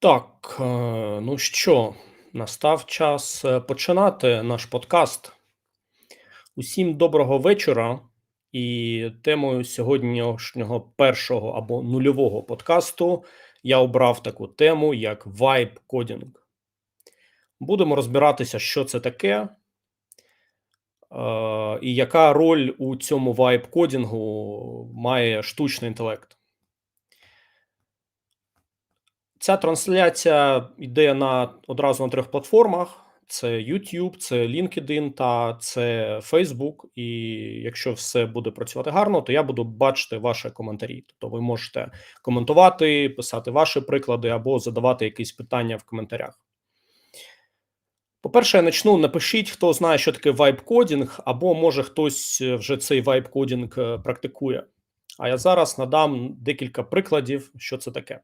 Так, е, ну що, настав час е, починати наш подкаст. Усім доброго вечора. І темою сьогоднішнього першого або нульового подкасту я обрав таку тему, як vibe кодінг. Будемо розбиратися, що це таке, е, і яка роль у цьому vibe кодінгу має штучний інтелект. Ця трансляція йде на одразу на трьох платформах: це YouTube, це LinkedIn та це Facebook. І якщо все буде працювати гарно, то я буду бачити ваші коментарі. Тобто ви можете коментувати, писати ваші приклади або задавати якісь питання в коментарях. По-перше, я почну. Напишіть, хто знає, що таке вайб-кодінг, або може хтось вже цей вайб-кодінг е, практикує. А я зараз надам декілька прикладів, що це таке.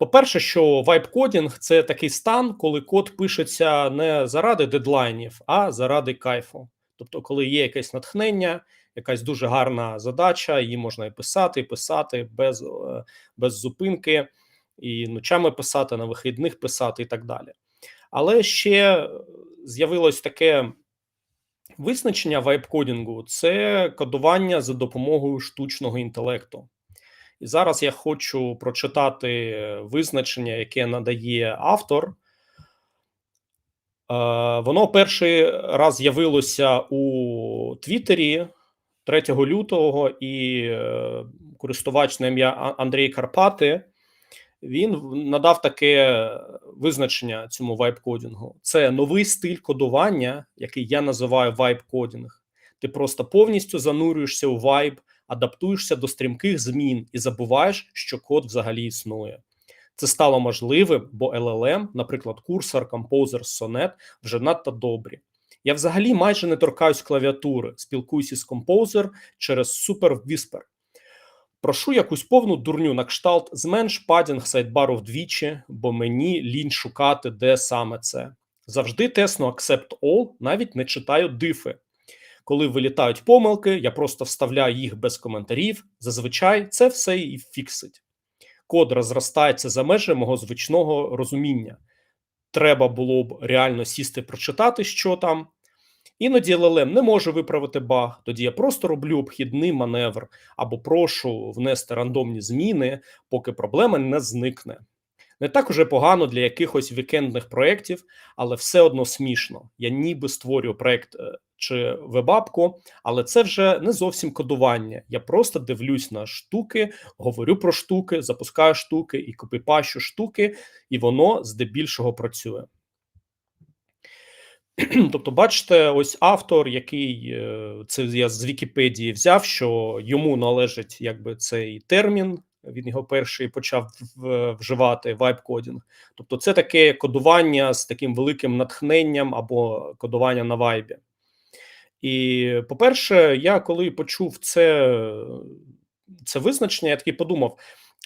По-перше, що вайп-кодінг це такий стан, коли код пишеться не заради дедлайнів, а заради кайфу. Тобто, коли є якесь натхнення, якась дуже гарна задача, її можна і писати, і писати без е, без зупинки, і ночами писати, на вихідних писати і так далі. Але ще з'явилось таке визначення вайп-кодінгу: це кодування за допомогою штучного інтелекту. І зараз я хочу прочитати визначення, яке надає автор. Е, воно перший раз з'явилося у Твіттері 3 лютого, і е, користувач на ім'я Андрій Карпати він надав таке визначення цьому вайб-кодінгу. Це новий стиль кодування, який я називаю вайб-кодінг. Ти просто повністю занурюєшся у вайб, адаптуєшся до стрімких змін і забуваєш, що код взагалі існує. Це стало можливим, бо LLM, наприклад, Cursor, Composer, Sonnet, вже надто добрі. Я взагалі майже не торкаюсь клавіатури, спілкуюся з Composer через Super Whisper. Прошу якусь повну дурню на кшталт, зменш падінг сайдбару вдвічі, бо мені лінь шукати, де саме це. Завжди тесно Accept All, навіть не читаю дифи. Коли вилітають помилки, я просто вставляю їх без коментарів. Зазвичай це все і фіксить. Код розростається за межі мого звичного розуміння. Треба було б реально сісти, прочитати, що там. Іноді LLM не може виправити баг, тоді я просто роблю обхідний маневр або прошу внести рандомні зміни, поки проблема не зникне. Не так уже погано для якихось вікендних проєктів, але все одно смішно. Я ніби створюю проєкт е, чи вебапку, але це вже не зовсім кодування. Я просто дивлюсь на штуки, говорю про штуки, запускаю штуки і копіпащу штуки, і воно здебільшого працює. Тобто, бачите, ось автор, який е, це я з Вікіпедії взяв, що йому належить якби цей термін. Він його перший почав вживати вайб-кодінг. Тобто, це таке кодування з таким великим натхненням або кодування на вайбі. І, по-перше, я коли почув це це визначення, я такий подумав: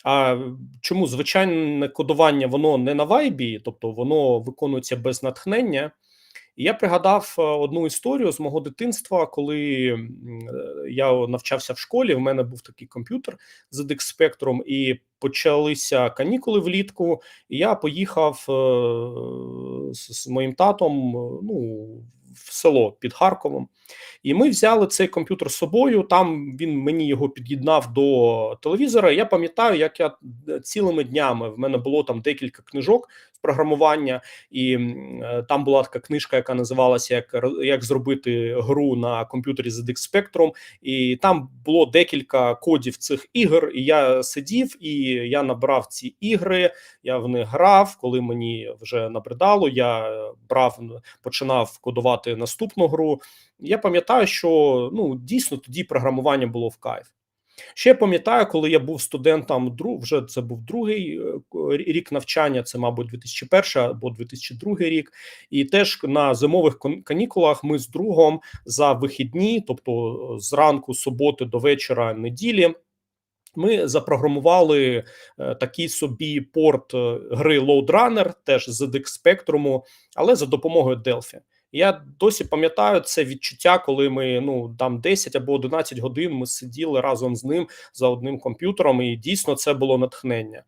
а чому звичайне кодування воно не на вайбі, тобто воно виконується без натхнення. І я пригадав е, одну історію з мого дитинства, коли е, я навчався в школі. В мене був такий комп'ютер з ZX Spectrum, і почалися канікули влітку. І я поїхав е, з моїм татом. Ну в село під Харковом, і ми взяли цей комп'ютер з собою. Там він мені його під'єднав до телевізора. Я пам'ятаю, як я цілими днями в мене було там декілька книжок програмування, і е, там була така книжка, яка називалася Як як зробити гру на комп'ютері з ZX Spectrum, і там було декілька кодів цих ігор. І я сидів і я набрав ці ігри. Я в них грав. Коли мені вже набридало, я брав починав кодувати наступну гру. Я пам'ятаю, що ну дійсно тоді програмування було в кайф. Ще пам'ятаю, коли я був студентом, вже це був другий е, рік навчання, це, мабуть, 2001 або 2002 рік, і теж на зимових канікулах ми з другом за вихідні, тобто зранку суботи до вечора неділі. Ми запрограмували е, такий собі порт е, гри Load Runner, теж з Spectrum, але за допомогою Delphi. Я досі пам'ятаю це відчуття, коли ми ну там 10 або 11 годин ми сиділи разом з ним за одним комп'ютером, і дійсно це було натхнення.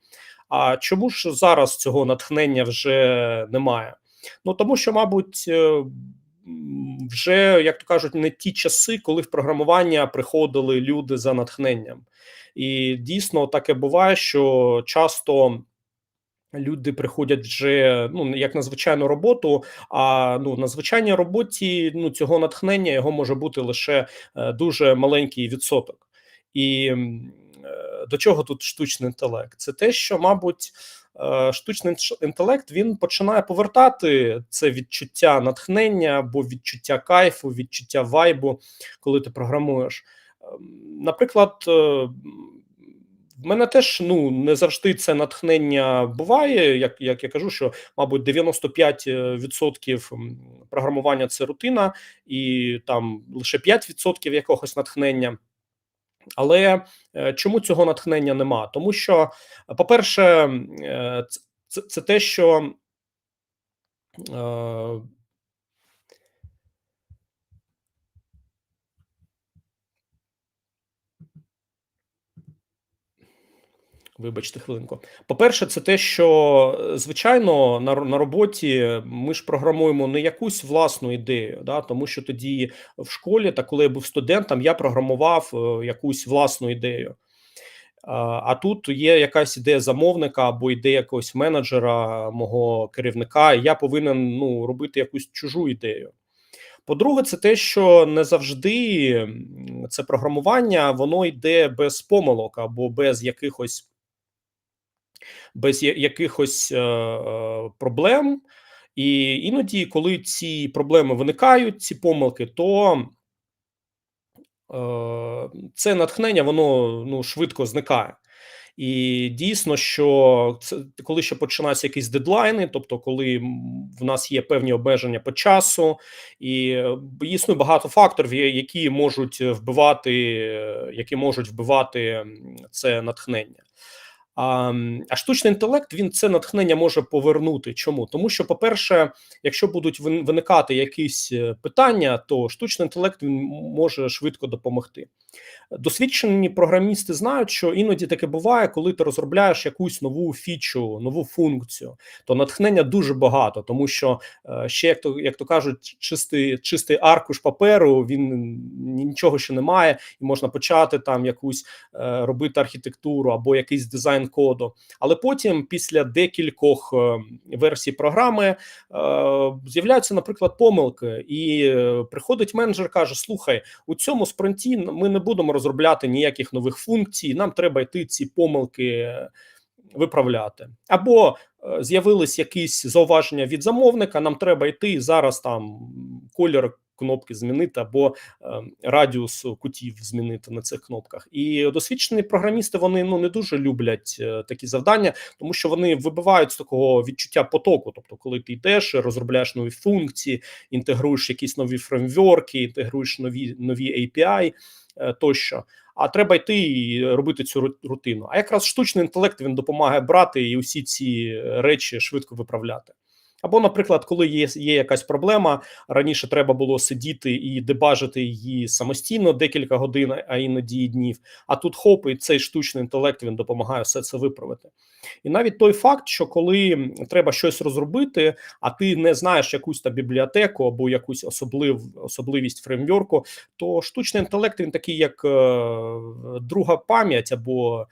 А чому ж зараз цього натхнення вже немає? Ну тому що, мабуть, е, вже як то кажуть, не ті часи, коли в програмування приходили люди за натхненням, і дійсно таке буває, що часто. Люди приходять вже ну як на звичайну роботу. А ну на звичайній роботі ну цього натхнення його може бути лише е, дуже маленький відсоток. І е, до чого тут штучний інтелект? Це те, що, мабуть, е, штучний інтелект він починає повертати це відчуття натхнення або відчуття кайфу, відчуття вайбу, коли ти програмуєш. Ем, наприклад. Е, в мене теж ну не завжди це натхнення буває. Як як я кажу, що мабуть 95% програмування це рутина, і там лише 5% якогось натхнення. Але е, чому цього натхнення нема? Тому що, по-перше, е, це, це те, що Вибачте, хвилинку. По-перше, це те, що звичайно на на роботі ми ж програмуємо не якусь власну ідею, да тому що тоді в школі, та коли я був студентом, я програмував е, якусь власну ідею. А тут є якась ідея замовника або ідея якогось менеджера, мого керівника. і Я повинен ну робити якусь чужу ідею. По-друге, це те, що не завжди це програмування, воно йде без помилок або без якихось без якихось е, е, проблем, і іноді, коли ці проблеми виникають, ці помилки, то е, це натхнення воно ну швидко зникає. І дійсно, що це коли ще починаються якісь дедлайни, тобто, коли в нас є певні обмеження по часу, і існує багато факторів, які можуть вбивати, які можуть вбивати це натхнення. А а штучний інтелект він це натхнення може повернути. Чому? Тому що, по-перше, якщо будуть виникати якісь е, питання, то штучний інтелект він може швидко допомогти. Досвідчені програмісти знають, що іноді таке буває, коли ти розробляєш якусь нову фічу, нову функцію, то натхнення дуже багато, тому що е, ще як то як то кажуть, чистий чистий аркуш паперу він нічого ще не має, і можна почати там якусь е, робити архітектуру або якийсь дизайн коду. Але потім, після декількох е, версій програми, з'являються, наприклад, помилки, і приходить менеджер, каже: Слухай, у цьому спринті ми не будемо розробляти ніяких нових функцій. Нам треба йти ці помилки виправляти. Або е, з'явились якісь зауваження від замовника. Нам треба йти зараз там колір кнопки змінити або е, радіус кутів змінити на цих кнопках. І досвідчені програмісти вони ну не дуже люблять е, такі завдання, тому що вони вибивають з такого відчуття потоку. Тобто, коли ти йдеш, розробляєш нові функції, інтегруєш якісь нові фреймворки, інтегруєш нові нові API е, тощо. А треба йти і робити цю рутину. А якраз штучний інтелект він допомагає брати і усі ці речі швидко виправляти. Або, наприклад, коли є є якась проблема, раніше треба було сидіти і дебажити її самостійно декілька годин, а іноді і днів. А тут хоп, і цей штучний інтелект він допомагає все це виправити. І навіть той факт, що коли треба щось розробити, а ти не знаєш якусь там бібліотеку або якусь особлив, особливість фреймворку, то штучний інтелект він такий, як е, друга пам'ять або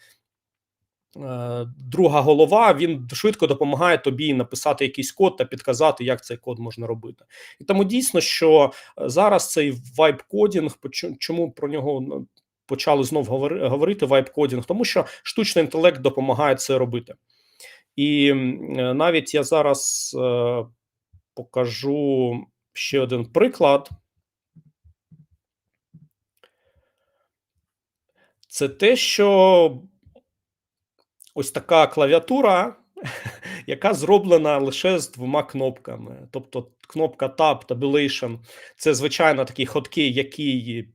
друга голова він швидко допомагає тобі написати якийсь код та підказати, як цей код можна робити. І тому дійсно, що е, зараз цей вайб-кодінг, чому про нього почали знов говорити вайб-кодінг, тому що штучний інтелект допомагає це робити. І е, навіть я зараз покажу ще один приклад. Це те, що ось така клавіатура, яка зроблена лише з двома кнопками. Тобто кнопка Tab Tabulation – це звичайно такий хоткей, який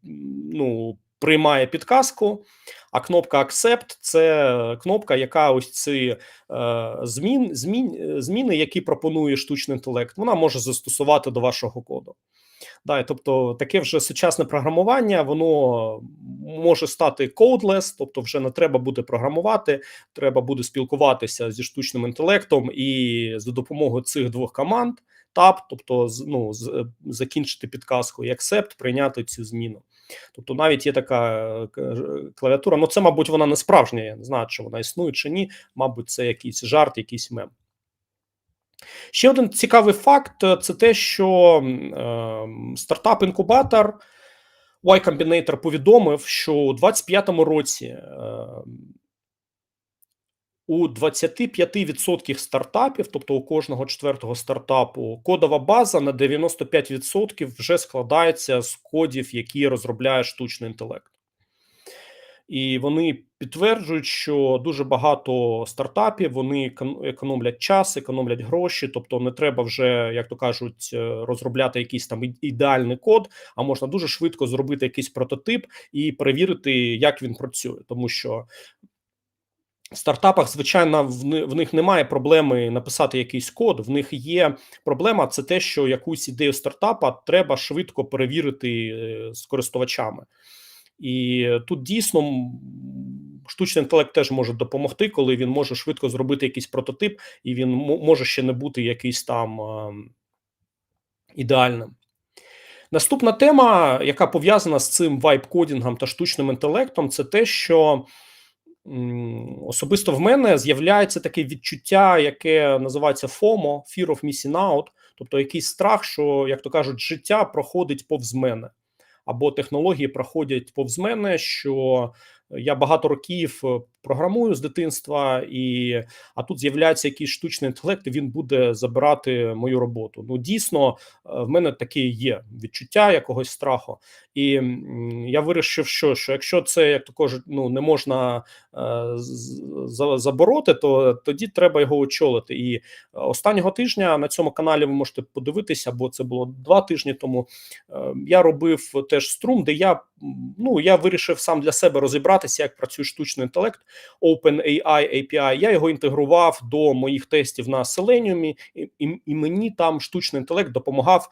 ну, приймає підказку. А кнопка Accept це кнопка, яка ось ці е, змін, змін, зміни, які пропонує штучний інтелект, вона може застосувати до вашого коду. Да, тобто таке вже сучасне програмування, воно може стати codeless, тобто вже не треба буде програмувати, треба буде спілкуватися зі штучним інтелектом і за допомогою цих двох команд tab, тобто ну, закінчити підказку і accept, прийняти цю зміну. Тобто навіть є така е, клавіатура, ну це, мабуть, вона не справжня, я не знаю, чи вона існує чи ні. Мабуть, це якийсь жарт, якийсь мем. Ще один цікавий факт: це те, що е, стартап-інкубатор Y Combinator повідомив, що у 2025 році е, у 25% стартапів, тобто у кожного четвертого стартапу, кодова база на 95% вже складається з кодів, які розробляє штучний інтелект. І вони підтверджують, що дуже багато стартапів вони економлять час, економлять гроші. Тобто, не треба вже, як то кажуть, е, розробляти якийсь там ідеальний код, а можна дуже швидко зробити якийсь прототип і перевірити, як він працює, тому що в стартапах, звичайно, в них немає проблеми написати якийсь код. В них є проблема це те, що якусь ідею стартапа треба швидко перевірити е, з користувачами, і тут дійсно штучний інтелект теж може допомогти, коли він може швидко зробити якийсь прототип, і він може ще не бути якийсь там ідеальним. Наступна тема, яка пов'язана з цим вайп-кодінгом та штучним інтелектом, це те, що особисто в мене з'являється таке відчуття, яке називається FOMO, Fear of Missing Out, тобто якийсь страх, що, як то кажуть, життя проходить повз мене, або технології проходять повз мене, що я багато років е, програмую з дитинства, і а тут з'являється якийсь штучний інтелект, і він буде забирати мою роботу. Ну дійсно, е, в мене таке є відчуття якогось страху, і я вирішив, що що якщо це як також ну не можна е, забороти, то тоді треба його очолити. І останнього тижня на цьому каналі ви можете подивитися, бо це було два тижні тому. Е, я робив теж струм, де я ну я вирішив сам для себе розібратися, як працює штучний інтелект. OpenAI API, я його інтегрував до моїх тестів на Selenium, і, і, і мені там штучний інтелект допомагав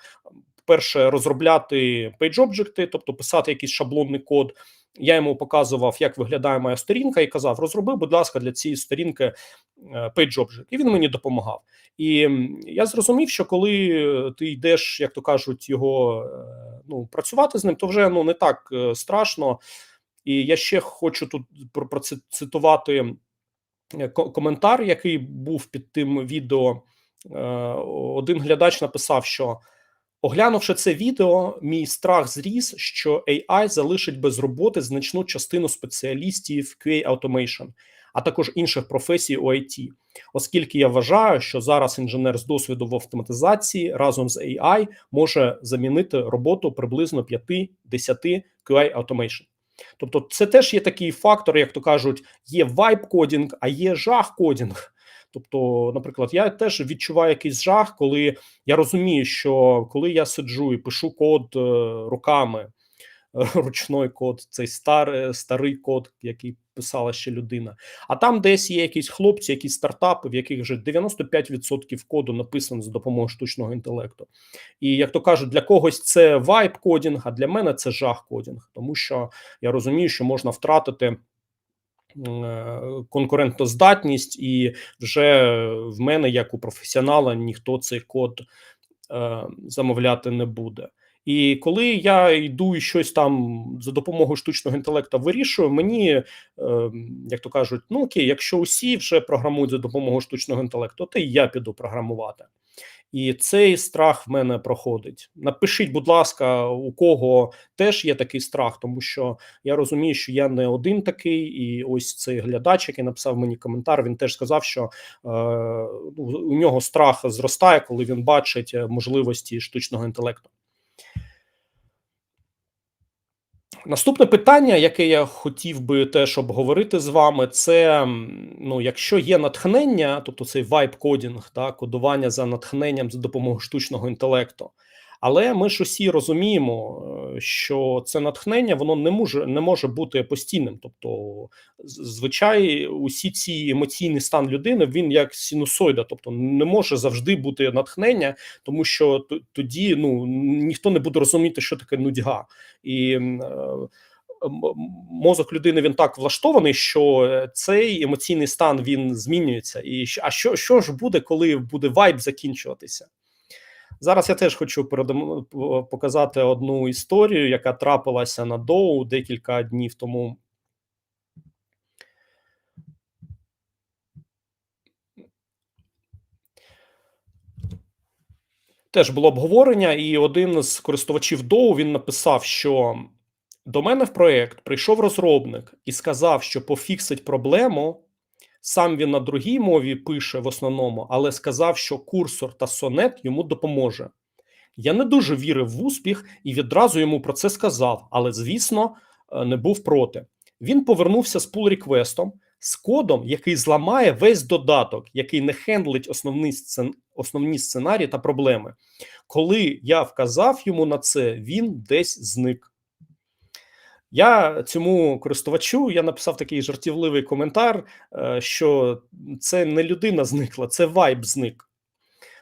перше розробляти page-об'єкти, тобто писати якийсь шаблонний код. Я йому показував, як виглядає моя сторінка, і казав: розроби, будь ласка, для цієї сторінки е, object. І він мені допомагав. І я зрозумів, що коли ти йдеш, як то кажуть, його е, ну працювати з ним, то вже ну не так е, страшно. І я ще хочу тут процитувати е, коментар, який був під тим відео. Е, один глядач написав, що оглянувши це відео, мій страх зріс, що AI залишить без роботи значну частину спеціалістів QA Automation, а також інших професій у IT. Оскільки я вважаю, що зараз інженер з досвіду в автоматизації разом з AI може замінити роботу приблизно 5-10 QA Automation. Тобто, це теж є такий фактор, як то кажуть, є вайб-кодінг, а є жах-кодінг. Тобто, наприклад, я теж відчуваю якийсь жах, коли я розумію, що коли я сиджу і пишу код е, руками, ручний код, цей стар, старий код, який писала ще людина. А там десь є якісь хлопці, якісь стартапи, в яких вже 95% коду написано за допомогою штучного інтелекту. І як то кажуть, для когось це вайп кодінг, а для мене це жах кодінг, тому що я розумію, що можна втратити. Е, конкурентоздатність, і вже в мене, як у професіонала, ніхто цей код е, замовляти не буде. І коли я йду і щось там за допомогою штучного інтелекту вирішую, мені е, як то кажуть, ну окей, якщо усі вже програмують за допомогою штучного інтелекту, то і я піду програмувати. І цей страх в мене проходить. Напишіть, будь ласка, у кого теж є такий страх, тому що я розумію, що я не один такий, і ось цей глядач, який написав мені коментар, він теж сказав, що е, ну, у нього страх зростає, коли він бачить е, можливості штучного інтелекту. Наступне питання, яке я хотів би теж обговорити з вами, це ну, якщо є натхнення, тобто цей вайб кодінг, та кодування за натхненням за допомогою штучного інтелекту. Але ми ж усі розуміємо, е, що це натхнення воно не може не може бути постійним. Тобто, звичай, усі ці емоційний стан людини він як синусоїда, тобто не може завжди бути натхнення, тому що тоді ну ніхто не буде розуміти, що таке нудьга і. Е, мозок людини він так влаштований, що цей емоційний стан він змінюється. І а що що ж буде, коли буде вайб закінчуватися? Зараз я теж хочу передам показати одну історію, яка трапилася на доу декілька днів тому. Теж було обговорення, і один з користувачів доу він написав, що до мене в проєкт прийшов розробник і сказав, що пофіксить проблему. Сам він на другій мові пише в основному, але сказав, що курсор та сонет йому допоможе. Я не дуже вірив в успіх і відразу йому про це сказав, але, звісно, е, не був проти. Він повернувся з pull реквестом з кодом, який зламає весь додаток, який не хендлить основні, сцен... основні сценарії та проблеми. Коли я вказав йому на це, він десь зник. Я цьому користувачу я написав такий жартівливий коментар, е, що це не людина зникла, це вайб зник.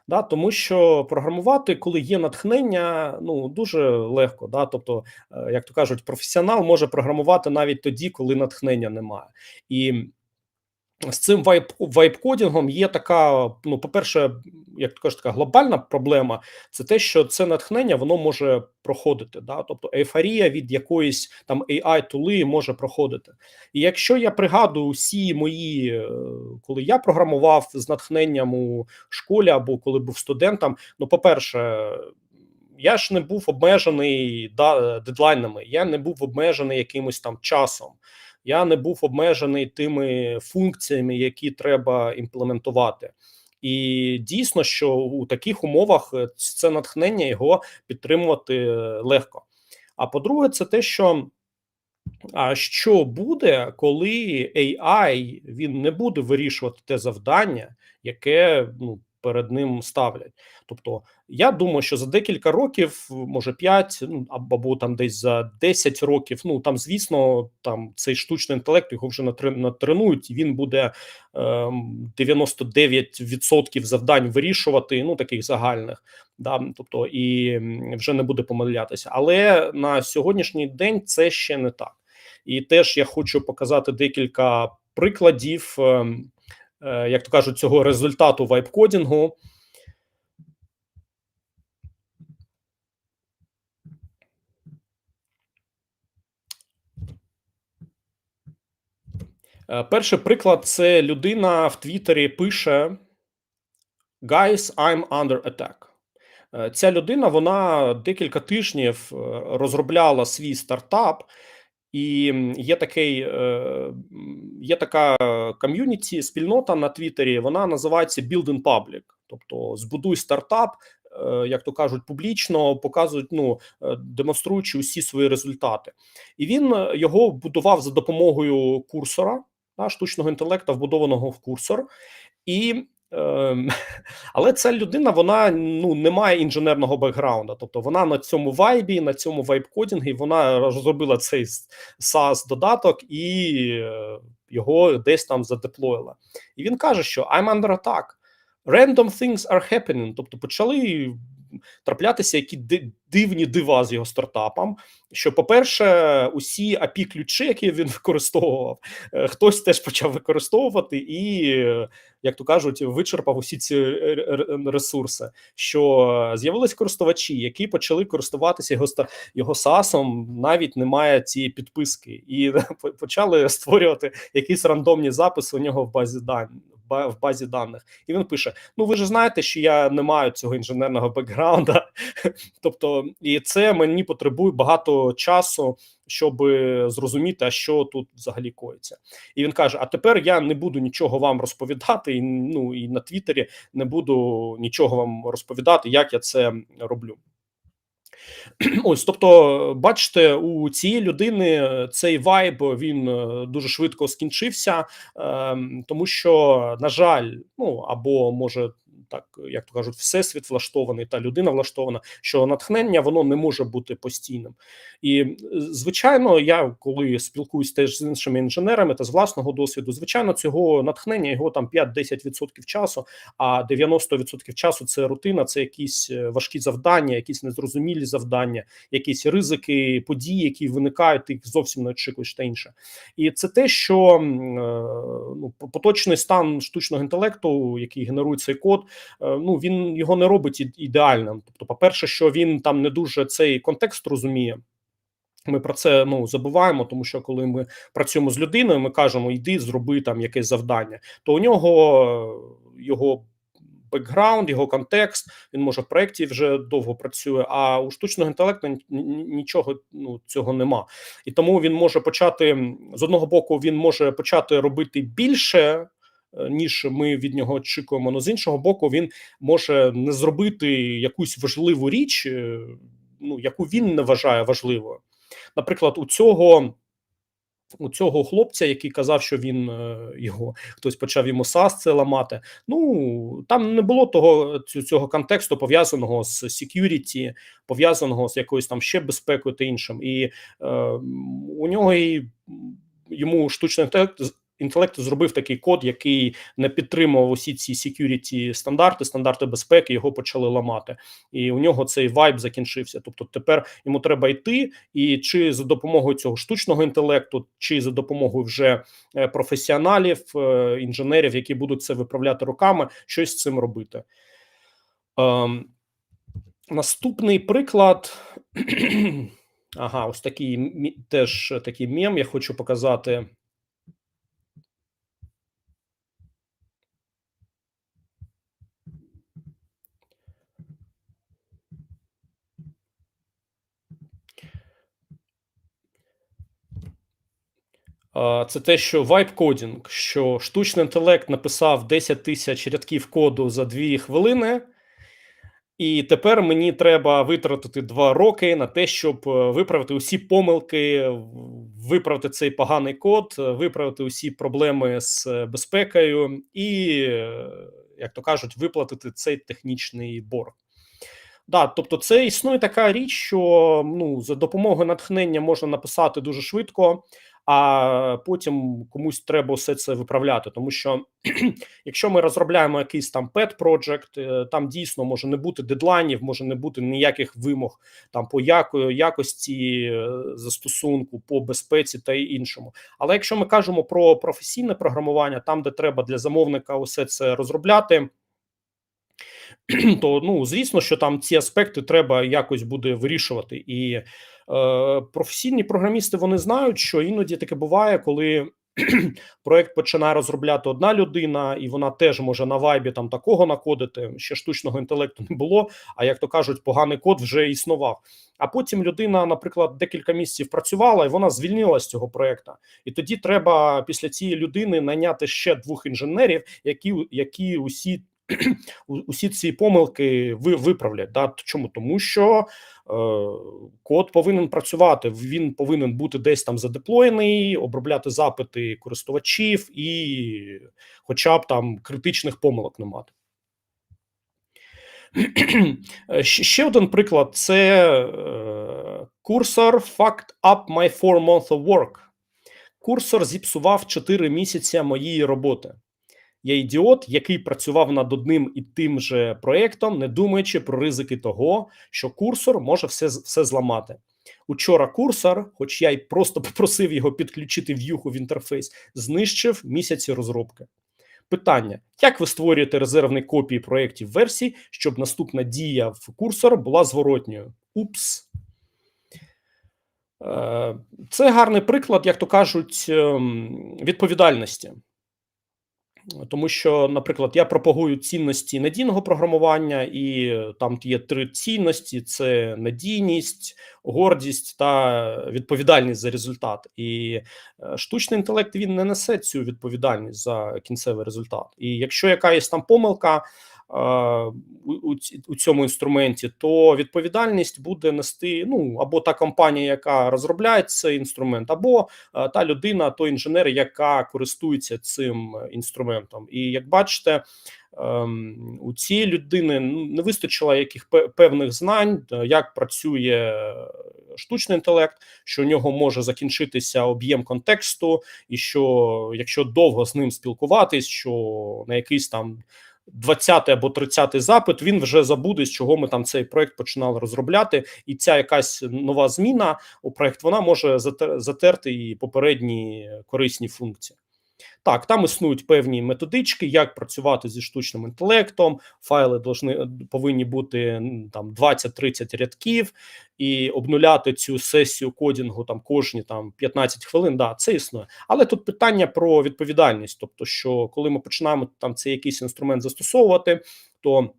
Да, Тому що програмувати, коли є натхнення, ну дуже легко. Да, Тобто, е, як то кажуть, професіонал може програмувати навіть тоді, коли натхнення немає. І з цим вайп вайп-кодінгом є така. Ну, по-перше, як то кажуть, така глобальна проблема. Це те, що це натхнення воно може проходити. Да? Тобто ейфорія від якоїсь там ai тули може проходити. І якщо я пригадую всі мої, е, коли я програмував з натхненням у школі або коли був студентом, ну, по-перше, я ж не був обмежений да, дедлайнами, я не був обмежений якимось там часом я не був обмежений тими функціями, які треба імплементувати. І дійсно, що у таких умовах е, це натхнення його підтримувати е, легко. А по-друге, це те, що а що буде, коли AI він не буде вирішувати те завдання, яке ну перед ним ставлять. Тобто, я думаю, що за декілька років, може 5, ну або там десь за 10 років. Ну там, звісно, там цей штучний інтелект його вже натренують, і він буде е, 99% завдань вирішувати, ну таких загальних, да, тобто і вже не буде помилятися. Але на сьогоднішній день це ще не так. І теж я хочу показати декілька прикладів. Е, як то кажуть, цього результату вайп-кодінгу. Е, перший приклад це людина в Твіттері пише: Guys, I'm under attack. Е, ця людина вона декілька тижнів розробляла свій стартап, і є такий е, є така ком'юніті, спільнота на Твіттері, Вона називається Build in Public, тобто збудуй стартап, е, як то кажуть, публічно показують, ну е, демонструючи усі свої результати, і він його будував за допомогою курсора штучного інтелекту, вбудованого в курсор, і але ця людина вона ну не має інженерного бекграунду. Тобто вона на цьому вайбі, на цьому вайб-кодінгі вона розробила цей SaaS додаток і е, його десь там задеплоїла. І він каже, що I'm under attack. Random things are happening. Тобто почали траплятися які дивні дива з його стартапом. Що, по-перше, усі API ключі, які він використовував, е, хтось теж почав використовувати і, як то кажуть, вичерпав усі ці ресурси. Що з'явились користувачі, які почали користуватися його його SaaS, навіть немає цієї підписки, і почали створювати якісь рандомні записи у нього в базі даних в базі даних, і він пише: Ну, ви ж знаєте, що я не маю цього інженерного бекграунда, тобто, і це мені потребує багато часу, щоб зрозуміти, а що тут взагалі коїться. І він каже: А тепер я не буду нічого вам розповідати, і ну і на Твіттері не буду нічого вам розповідати, як я це роблю. Ось, тобто, бачите, у цієї людини цей вайб він е, дуже швидко скінчився, ем, тому що, на жаль, ну або може так як то кажуть, всесвіт влаштований та людина влаштована, що натхнення воно не може бути постійним. І звичайно, я коли спілкуюсь теж з іншими інженерами та з власного досвіду, звичайно, цього натхнення його там 5-10% часу, а 90% часу це рутина, це якісь е, важкі завдання, якісь незрозумілі завдання, якісь ризики, події, які виникають, ти їх зовсім не очікуєш та інше. І це те, що ну, поточний стан штучного інтелекту, який генерує цей код, ну він його не робить ідеальним. Тобто, по перше, що він там не дуже цей контекст розуміє. Ми про це ну забуваємо, тому що коли ми працюємо з людиною, ми кажемо йди, зроби там якесь завдання, то у нього його бекграунд, його контекст. Він може в проєкті вже довго працює. А у штучного інтелекту нічого ну цього нема, і тому він може почати з одного боку. Він може почати робити більше. Е, ніж ми від нього очікуємо, але з іншого боку, він може не зробити якусь важливу річ, е, ну яку він не вважає важливою. Наприклад, у цього у цього хлопця, який казав, що він е, його хтось почав йому САС це ламати. Ну там не було того цього контексту пов'язаного з security, пов'язаного з якоюсь там ще безпекою та іншим, і е, у нього і йому штучний інтелект інтелект зробив такий код, який не підтримував усі ці security стандарти, стандарти безпеки, його почали ламати, і у нього цей вайб закінчився. Тобто, тепер йому треба йти, і чи за допомогою цього штучного інтелекту, чи за допомогою вже е, професіоналів, е, інженерів, які будуть це виправляти руками, щось з цим робити. Ем, Наступний приклад. Ага, ось такий теж такий мем. Я хочу показати. Це те, що вайп-кодінг, що штучний інтелект написав 10 тисяч рядків коду за 2 хвилини, і тепер мені треба витратити 2 роки на те, щоб е, виправити усі помилки, виправити цей поганий код, виправити усі проблеми з безпекою і, е, як то кажуть, виплатити цей технічний борг. Да, тобто, це існує така річ, що ну за допомогою натхнення можна написати дуже швидко а потім комусь треба все це виправляти. Тому що якщо ми розробляємо якийсь там pet project, е, там дійсно може не бути дедлайнів, може не бути ніяких вимог там по якості е, застосунку, по безпеці та іншому. Але якщо ми кажемо про професійне програмування, там де треба для замовника усе це розробляти. То ну звісно, що там ці аспекти треба якось буде вирішувати, і професійні програмісти вони знають, що іноді таке буває, коли проект починає розробляти одна людина, і вона теж може на вайбі там такого накодити. Ще штучного інтелекту не було. А як то кажуть, поганий код вже існував. А потім людина, наприклад, декілька місяців працювала, і вона звільнилася з цього проекту. І тоді треба після цієї людини найняти ще двох інженерів, які які усі усі ці помилки ви виправлять. Да? Чому? Тому що е, код повинен працювати, він повинен бути десь там задеплоєний, обробляти запити користувачів і, хоча б там критичних помилок не мати. Ще один приклад: це е, курсор Fact Up My 4 Month of Work. Курсор зіпсував 4 місяці моєї роботи. Я ідіот, який працював над одним і тим же проєктом, не думаючи про ризики того, що курсор може все все зламати. Учора курсор, хоч я й просто попросив його підключити в'юху в інтерфейс, знищив місяці розробки. Питання: як ви створюєте резервні копії проєктів версій, щоб наступна дія в курсор була зворотньою? Упс. Е, це гарний приклад, як то кажуть, ем, відповідальності. Тому що, наприклад, я пропагую цінності надійного програмування, і там є три цінності: це надійність, гордість та відповідальність за результат. І е, штучний інтелект він не несе цю відповідальність за кінцевий результат. І якщо якась там помилка, у, цьому інструменті, то відповідальність буде нести ну або та компанія, яка розробляє цей інструмент, або та людина, той інженер, яка користується цим інструментом. І як бачите. Ем, у цієї людини не вистачило яких певних знань, як працює штучний інтелект, що у нього може закінчитися об'єм контексту, і що якщо довго з ним спілкуватись, що на якийсь там 20 або 30 запит він вже забуде, з чого ми там цей проект починали розробляти, і ця якась нова зміна у проект вона може затерти і попередні корисні функції. Так, там існують певні методички, як працювати зі штучним інтелектом. Файли должны, повинні бути там 20-30 рядків, і обнуляти цю сесію кодінгу там кожні там 15 хвилин. Да, це існує. Але тут питання про відповідальність. Тобто, що коли ми починаємо там цей якийсь інструмент застосовувати, то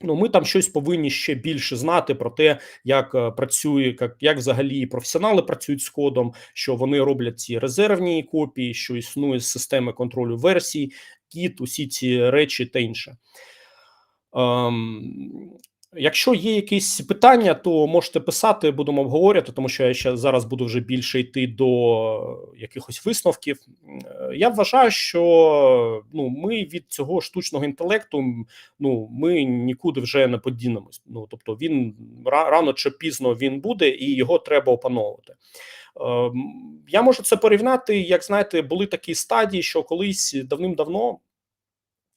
Ну, ми там щось повинні ще більше знати про те, як е, працює, як як взагалі професіонали працюють з кодом, що вони роблять ці резервні копії, що існує системи контролю версій, кіт, усі ці речі та інше. Ем, Якщо є якісь питання, то можете писати, будемо обговорювати, тому що я ще зараз буду вже більше йти до якихось висновків. Я вважаю, що ну ми від цього штучного інтелекту ну ми нікуди вже не подінемось. Ну тобто, він рано чи пізно він буде, і його треба опановувати. Ем, я можу це порівняти. Як знаєте, були такі стадії, що колись давним-давно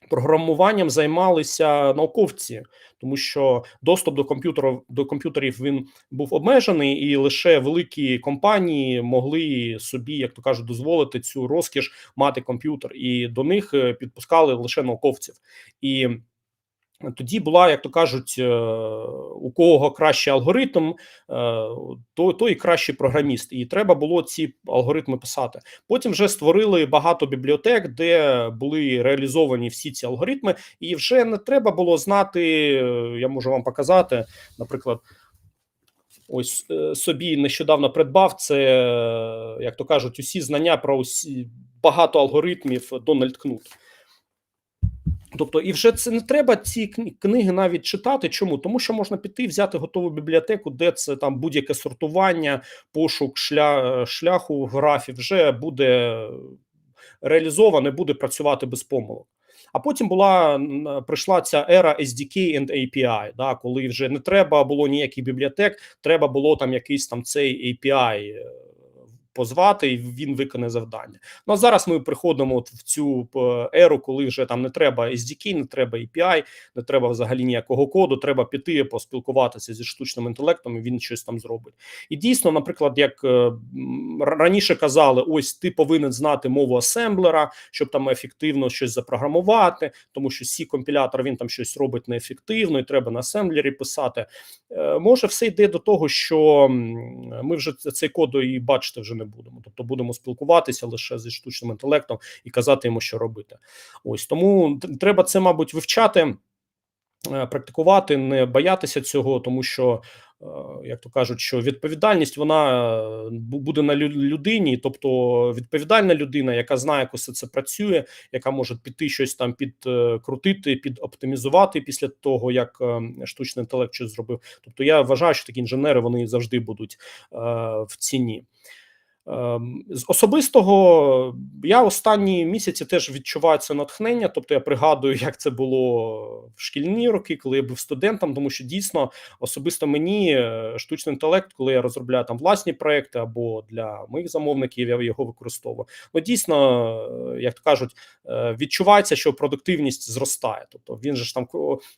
програмуванням займалися науковці, тому що доступ до комп'ютерів до комп'ютерів він був обмежений, і лише великі компанії могли собі, як то кажуть, дозволити цю розкіш мати комп'ютер, і до них е, підпускали лише науковців і. Тоді була, як то кажуть, е, у кого кращий алгоритм, е, то той кращий програміст, і треба було ці алгоритми писати. Потім вже створили багато бібліотек, де були реалізовані всі ці алгоритми, і вже не треба було знати. Е, я можу вам показати, наприклад. Ось собі нещодавно придбав це, як то кажуть, усі знання про усі багато алгоритмів Дональд Кнут. Тобто, і вже це не треба ці книги навіть читати. Чому? Тому що можна піти, взяти готову бібліотеку, де це там будь-яке сортування, пошук шля, шляху в графі вже буде реалізоване, буде працювати без помилок. А потім була прийшла ця ера SDK and API, да, коли вже не треба було ніяких бібліотек, треба було там якийсь там цей API позвати, і він виконає завдання. Ну а зараз ми приходимо от в цю е, еру, коли вже там не треба SDK, не треба API, не треба взагалі ніякого коду. Треба піти поспілкуватися зі штучним інтелектом. і Він щось там зробить. І дійсно, наприклад, як е, раніше казали, ось ти повинен знати мову асемблера, щоб там ефективно щось запрограмувати, тому що c компілятор він там щось робить неефективно, і треба на асемблері писати. Е, може, все йде до того, що ми вже цей код і бачите вже не. Тобто будемо спілкуватися лише зі штучним інтелектом і казати йому, що робити. Ось тому треба це, мабуть, вивчати. Е, практикувати, не боятися цього, тому що, е, як то кажуть, що відповідальність вона е, буде на людині, тобто відповідальна людина, яка знає, як усе це працює, яка може піти щось там підкрутити, підоптимізувати після того, як штучний інтелект щось зробив. Тобто, я вважаю, що такі інженери вони завжди будуть в ціні. Ем, з особистого я останні місяці теж відчуваю це натхнення. Тобто я пригадую, як це було в шкільні роки, коли я був студентом, тому що дійсно особисто мені е, штучний інтелект, коли я розробляю там власні проекти або для моїх замовників, я його використовую. Ну дійсно, е, як то кажуть, е, відчувається, що продуктивність зростає. Тобто він же ж там,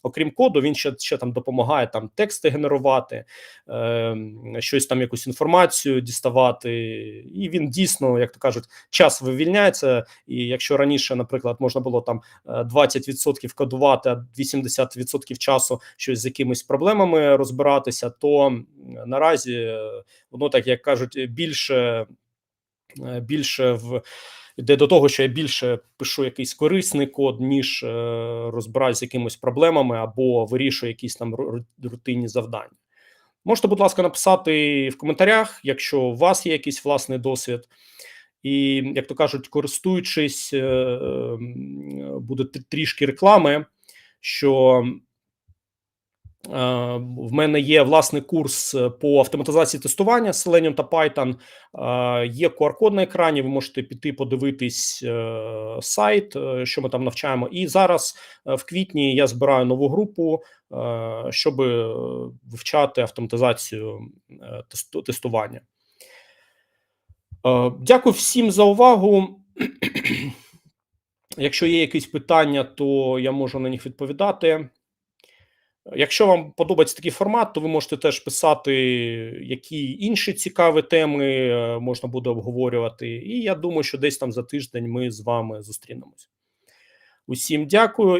окрім коду, він ще ще там допомагає там тексти генерувати, ем, щось там якусь інформацію діставати і він дійсно, як то кажуть, час вивільняється. І якщо раніше, наприклад, можна було там 20% е, кодувати, а 80% часу щось з якимись проблемами розбиратися, то наразі е, воно так як кажуть, більше е, більше в. Йде до того, що я більше пишу якийсь корисний код, ніж е, розбираюся з якимись проблемами або вирішую якісь там рутинні завдання. Можете, будь ласка, написати в коментарях, якщо у вас є якийсь власний досвід, і, як то кажуть, користуючись, е, ем, буде трішки реклами. що в мене є власний курс е, по автоматизації тестування Selenium та Python. Е, Є QR-код на екрані. Ви можете піти подивитись е, сайт, е, що ми там навчаємо. І зараз е, в квітні я збираю нову групу, е, щоб е, вивчати автоматизацію е, тестування. Е, Дякую всім за увагу. Якщо є якісь питання, то я можу на них відповідати. Якщо вам подобається такий формат, то ви можете теж писати, які інші цікаві теми е, можна буде обговорювати. І я думаю, що десь там за тиждень ми з вами зустрінемось. Усім дякую